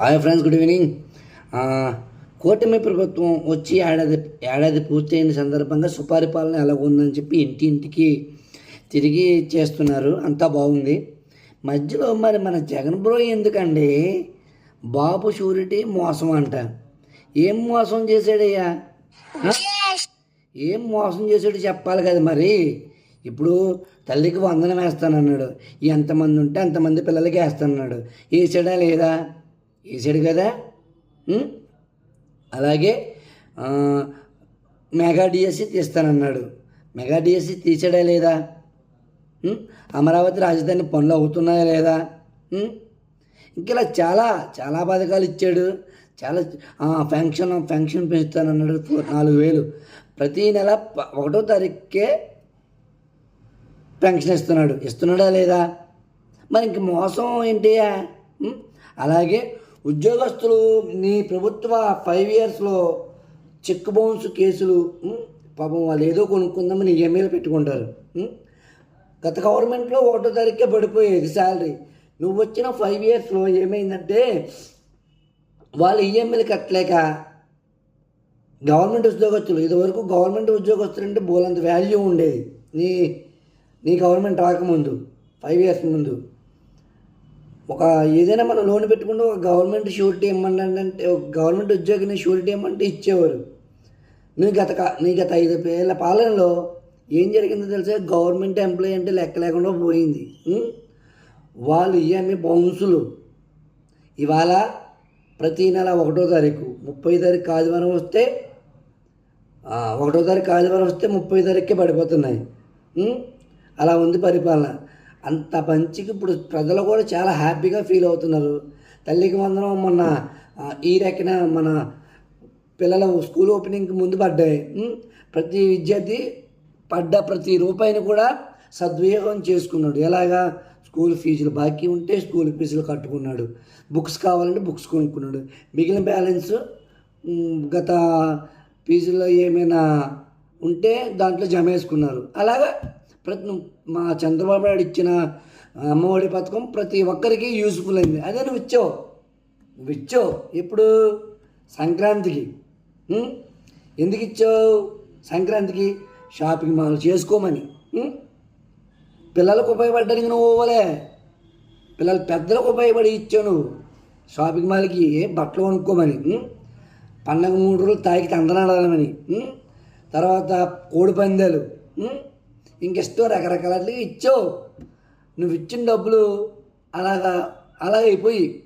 Hi friends good evening. కూటమి ప్రభుత్వం వచ్చి ఏడాది ఏడాది పూర్తయిన సందర్భంగా సుపరిపాలన ఎలా ఉందని చెప్పి ఇంటి ఇంటికి తిరిగి చేస్తున్నారు. అంతా బాగుంది. మధ్యలో మరి మన జగన్ బ్రో ఎందుకండి? బాబు షూరిటీ మోసం అంట. ఏం మోసం చేశాడయ్యా? ఏం మోసం చేశాడు చెప్పాలి కదా మరి. ఇప్పుడు తల్లికి వందనం వేస్తానన్నాడు. ఎంతమంది ఉంటే అంతమంది పిల్లలకి వేస్తానన్నాడు. వేసాడా లేదా? వేసాడు కదా? అలాగే మెగా డిఎస్సి తీస్తానన్నాడు. మెగా డిఎస్సి తీసాడా లేదా? అమరావతి రాజధాని పనులు అవుతున్నాయా లేదా? ఇంకా ఇలా చాలా చాలా పథకాలు ఇచ్చాడు. చాలా ఆ, పెన్షన్ పెంచుతానన్నాడు నాలుగు వేలు. ప్రతీ నెల ప- ఒకటో తారీఖుకే పెన్షన్ ఇస్తున్నాడు. ఇస్తున్నాడా లేదా? మరి ఇంక మోసం ఏంటియా అలాగే ఉద్యోగస్తులు నీ ప్రభుత్వ ఫైవ్ ఇయర్స్లో చెక్ బౌన్స్ కేసులు పాపం వాళ్ళు ఏదో కొనుక్కుందామని ఈఎంఐలు పెట్టుకుంటారు. గత గవర్నమెంట్లో ఒకటో తారీఖుకే పడిపోయేది శాలరీ నువ్వు వచ్చిన ఫైవ్ ఇయర్స్లో ఏమైందంటే వాళ్ళు ఈఎంఐలు కట్టలేక గవర్నమెంట్ ఉద్యోగస్తులు ఇదివరకు గవర్నమెంట్ ఉద్యోగస్తులు అంటే బోలంత వాల్యూ ఉండేది. నీ నీ గవర్నమెంట్ రాకముందు ఫైవ్ ఇయర్స్ ముందు. ఒక ఏదైనా మనం లోన్ పెట్టుకుంటే ఒక గవర్నమెంట్ షూరిటీ ఇమ్మండి అంటే ఒక గవర్నమెంట్ ఉద్యోగిని షూరిటీ ఇమ్మంటే ఇచ్చేవారు. నీ గత నీ గత ఐదు ఏళ్ళ పాలనలో ఏం జరిగిందో తెలిసే? గవర్నమెంట్ ఎంప్లాయీ అంటే లెక్క లేకుండా పోయింది. వాళ్ళు ఇవన్నీ బౌన్సులు. ఇవాళ ప్రతి నెల ఒకటో తారీఖు ముప్పై తారీఖు ఆదివారం వస్తే ఒకటో తారీఖు ఆదివారం వస్తే ముప్పై తారీఖుకే పడిపోతున్నాయి. అలా ఉంది పరిపాలన. అంత మంచికి ఇప్పుడు ప్రజలు కూడా చాలా హ్యాపీగా ఫీల్ అవుతున్నారు. తల్లికి వందనం మొన్న ఈ రెక్కన మన పిల్లల స్కూల్ ఓపెనింగ్కి ముందు పడ్డాయి. ప్రతి విద్యార్థి పడ్డ ప్రతి రూపాయిని కూడా సద్వినియోగం చేసుకున్నాడు. ఎలాగా? స్కూల్ ఫీజులు బాకీ ఉంటే స్కూల్ ఫీజులు కట్టుకున్నాడు. బుక్స్ కావాలంటే బుక్స్ కొనుక్కున్నాడు. మిగిలిన బ్యాలెన్స్ గత ఫీజులో ఏమైనా ఉంటే దాంట్లో జమ వేసుకున్నారు. అలాగా ప్రతి మా చంద్రబాబు నాయుడు ఇచ్చిన అమ్మఒడి పథకం ప్రతి ఒక్కరికి యూస్ఫుల్ అయింది. అదే నువ్వు ఇచ్చావు. నువ్వు ఇచ్చావు. ఇప్పుడు సంక్రాంతికి. ఎందుకు ఇచ్చావు? సంక్రాంతికి షాపింగ్ మాల్ చేసుకోమని. పిల్లలకు ఉపయోగపడ్డానికి నువ్వు ఇవ్వలే పిల్లలు పెద్దలకు ఉపయోగపడి ఇచ్చావు నువ్వు. షాపింగ్ మాల్కి బట్టలు కొనుక్కోమని. పండగ మూడు రోజులు తాగి తందనాడాలని తర్వాత కోడి పందాలు. ఇంకెస్తో ఇంకెష్టో ఇచ్చావు. నువ్వు ఇచ్చిన డబ్బులు అలాగా అలాగైపోయి అయిపోయి